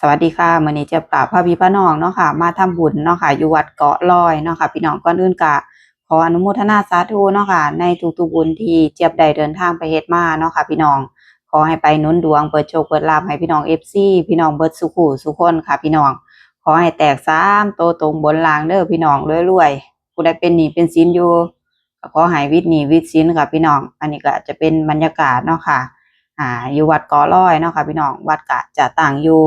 สวัสดีค่ะมื้อนี้เจ็บกับพ่อพี่พ่อน้องเนาะค่ะ มาทำบุญเนาะค่ะ อยู่วัดเกาะลอยเนาะค่ะ พี่น้องก่อนอื่นก็ขออนุโมทนาสาธุเนาะค่ะ ในทุกๆบุญที่เจี๊ยบได้เดินทางไปเฮ็ดมาเนาะค่ะ พี่น้อง ขอให้ไปนุนดวงเปิดโชคเปิดลาภให้พี่น้อง FC พี่น้องเบิดสุขุสุขคนค่ะ พี่น้อง ขอให้แตกสามโตตรงบนลางเด้อพี่น้องรวยๆผู้ใดเป็นหนี้เป็นสินอยู่ขอให้วิทย์หนี้วิทย์สินค่ะ พี่น้อง อันนี้ก็จะเป็นบรรยากาศเนาะค่ะ อ่า อยู่วัดเกาะลอยเนาะค่ะ พี่น้อง วัดกะจะต่างอยู่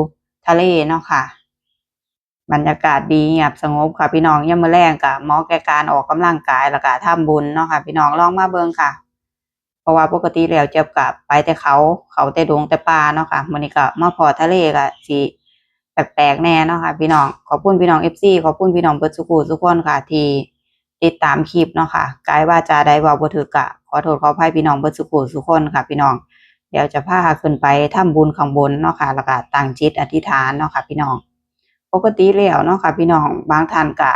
ทะเลเนาะค่ะ บรรยากาศดีเงียบสงบค่ะ พี่น้องยามมื้อแลงก็เหมาะแกการออกกำลังกายแล้วก็ทำบุญเนาะค่ะ พี่น้องลองมาเบิ่งค่ะ เพราะว่าปกติแล้วเจ็บกับไปแต่เขาเขาแต่ดงแต่ป่าเนาะค่ะมื้อนี้ก็มาพอทะเลก็สิแปลกๆแน่เนาะค่ะพี่น้องขอบคุณพี่น้อง FC ขอบคุณพี่น้องเบิดสุขุทุกคนค่ะ ที่ติดตามคลิปเนาะค่ะกายว่าจาใดเว้าบ่ถูกก็ขอโทษขออภัยพี่น้องเบิดสุขุทุกคนค่ะ พี่น้อง เดี๋ยวจะพาขึ้นไปทำบุญข้างบนเนาะค่ะแล้วก็ตั้งจิตอธิษฐานเนาะค่ะพี่น้อง ปกติแล้วเนาะค่ะพี่น้องบางท่านก็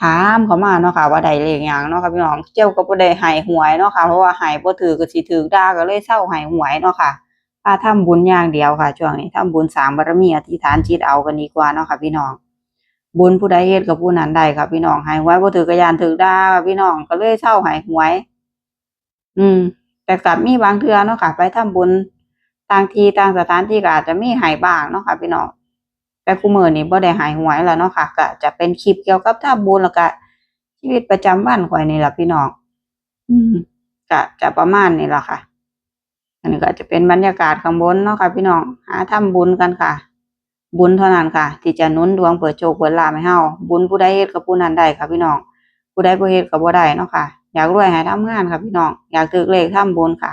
ถามเขามาเนาะค่ะว่าได้เลขหยังเนาะค่ะพี่น้องเจ้าก็บ่ได้ให้หวยเนาะค่ะเพราะว่าให้บ่ถือก็สิถูกด่าก็เลยเซาให้หวยเนาะค่ะพาทำบุญอย่างเดียวค่ะช่วงนี้ทำบุญสางบารมีอธิษฐานจิตเอากันดีกว่าเนาะค่ะพี่น้องบุญผู้ใดเฮ็ดกับผู้นั้นได้ค่ะพี่น้องให้หวยบ่ถือก็ยานถือด่าค่ะพี่น้องก็เลยเซาให้หวย อืม แต่กลับมีบางเทื่อเนาะค่ะ ไปทำบุญต่างที่ต่างสถานที่ก็อาจจะมีให้บ้างเนาะค่ะพี่น้องแต่คุมื้อนี้บ่ได้หายหวยแล้วเนาะค่ะ ก็จะเป็นคลิปเกี่ยวกับทำบุญแล้วก็ชีวิตประจำวันข่อยนี่ล่ะพี่น้องอืมก็จะประมาณนี้ล่ะค่ะ อันนี้ก็จะเป็นบรรยากาศข้างบนเนาะค่ะ พี่น้องหาทำบุญกันค่ะ บุญเท่านั้นค่ะ ที่จะหนุนดวงเปิดโชคเปิดลาภให้เฮาบุญผู้ใดเฮ็ดกับผู้นั้นได้ค่ะพี่น้องผู้ใดบ่เฮ็ดก็บ่ได้เนาะค่ะ อยากรวยให้ทำงานค่ะพี่น้อง อยากถือเลขทำบุญค่ะ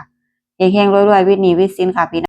เฮงๆรวยๆวิทย์นี้วิทย์สินค่ะพี่